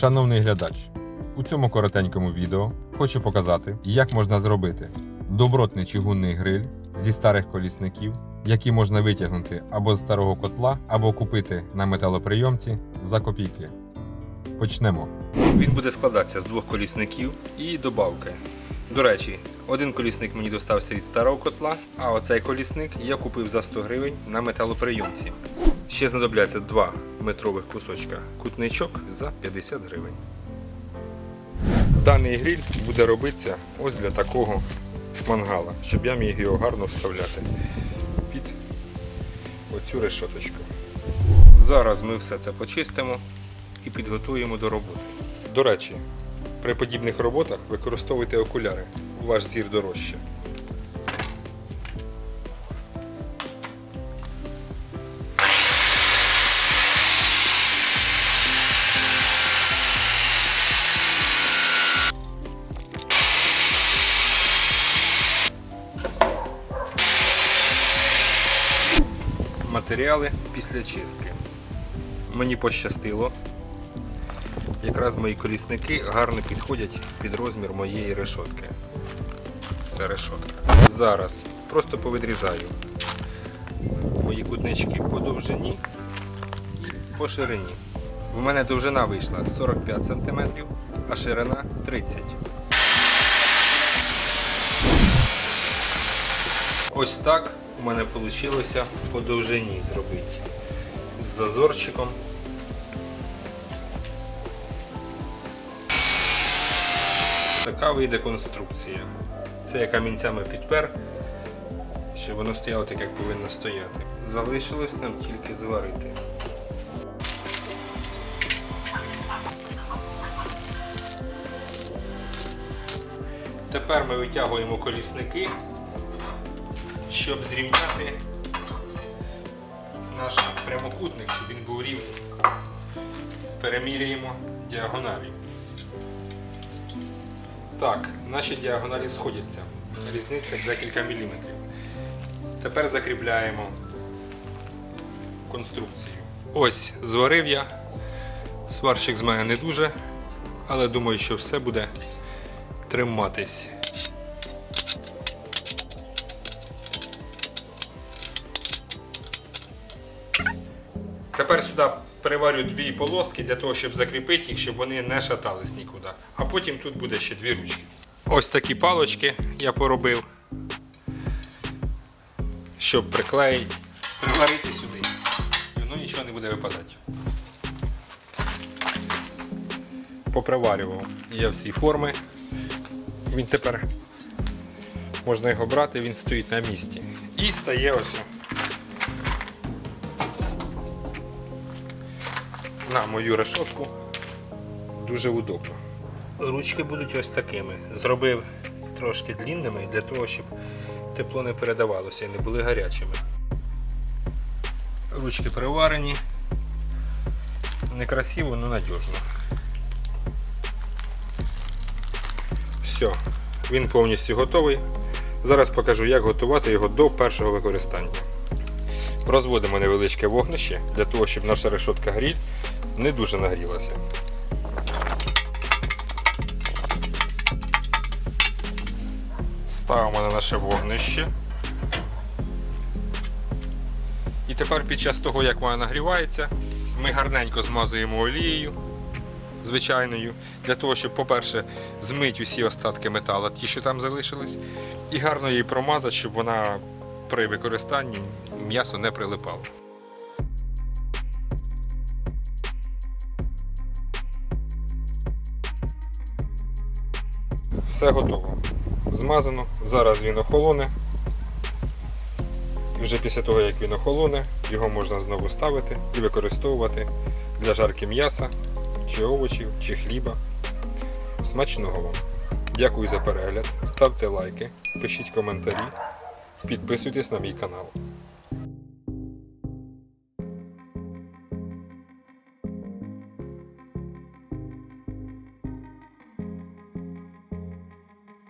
Шановний глядач, у цьому коротенькому відео хочу показати, як можна зробити добротний чугунний гриль зі старих колісників, які можна витягнути або з старого котла, або купити на металоприйомці за копійки. Почнемо. Він буде складатися з двох колісників і добавки. До речі, один колісник мені достався від старого котла, а оцей колісник я купив за 100 гривень на металоприйомці. Ще знадобляться два метрових кусочка кутничок за 50 гривень. Даний гриль буде робитися ось для такого мангала, щоб я міг його гарно вставляти під оцю решоточку. Зараз ми все це почистимо і підготуємо до роботи. До речі, при подібних роботах використовуйте окуляри, ваш зір дорожче. Матеріали після чистки. Мені пощастило. Якраз мої колісники гарно підходять під розмір моєї решотки. Це решотка. Зараз просто повідрізаю мої кутнички по довжині і по ширині. У мене довжина вийшла 45 см, а ширина 30 Ось так у мене вийшло по довжині зробити. З зазорчиком. Така вийде конструкція. Це я камінцями підпер, щоб воно стояло так, як повинно стояти. Залишилось нам тільки зварити. Тепер ми витягуємо колісники, щоб зрівняти наш прямокутник, щоб він був рівний. Переміряємо діагоналі. Так, наші діагоналі сходяться. Різниця декілька міліметрів. Тепер закріпляємо конструкцію. Ось, зварив я. Сварщик з мене не дуже, але думаю, що все буде триматись. Тепер сюди переварю дві полоски для того, щоб закріпити їх, щоб вони не шатались нікуди. А потім тут буде ще дві ручки. Ось такі палочки я поробив, щоб приклеїти, приварити сюди. І воно нічого не буде випадати. Поприварював я всі форми. Він тепер можна його брати, він стоїть на місці. І стає ось на мою решетку дуже удобно. Ручки будуть ось такими. Зробив трошки длінними для того, щоб тепло не передавалося і не були гарячими. Ручки приварені. Некрасиво, але надіжно. Все, він повністю готовий. Зараз покажу, як готувати його до першого використання. Розводимо невеличке вогнище для того, щоб наша решетка гріль не дуже нагрілася. Ставимо на наше вогнище. І тепер під час того, як вона нагрівається, ми гарненько змазуємо олією звичайною, для того, щоб, по-перше, змити усі остатки металу, ті, що там залишились, і гарно її промазати, щоб вона при використанні м'ясо не прилипало. Все готово. Змазано. Зараз він охолоне. І вже після того, як він охолоне, його можна знову ставити і використовувати для жарки м'яса, чи овочів, чи хліба. Смачного вам! Дякую за перегляд. Ставте лайки, пишіть коментарі, підписуйтесь на мій канал.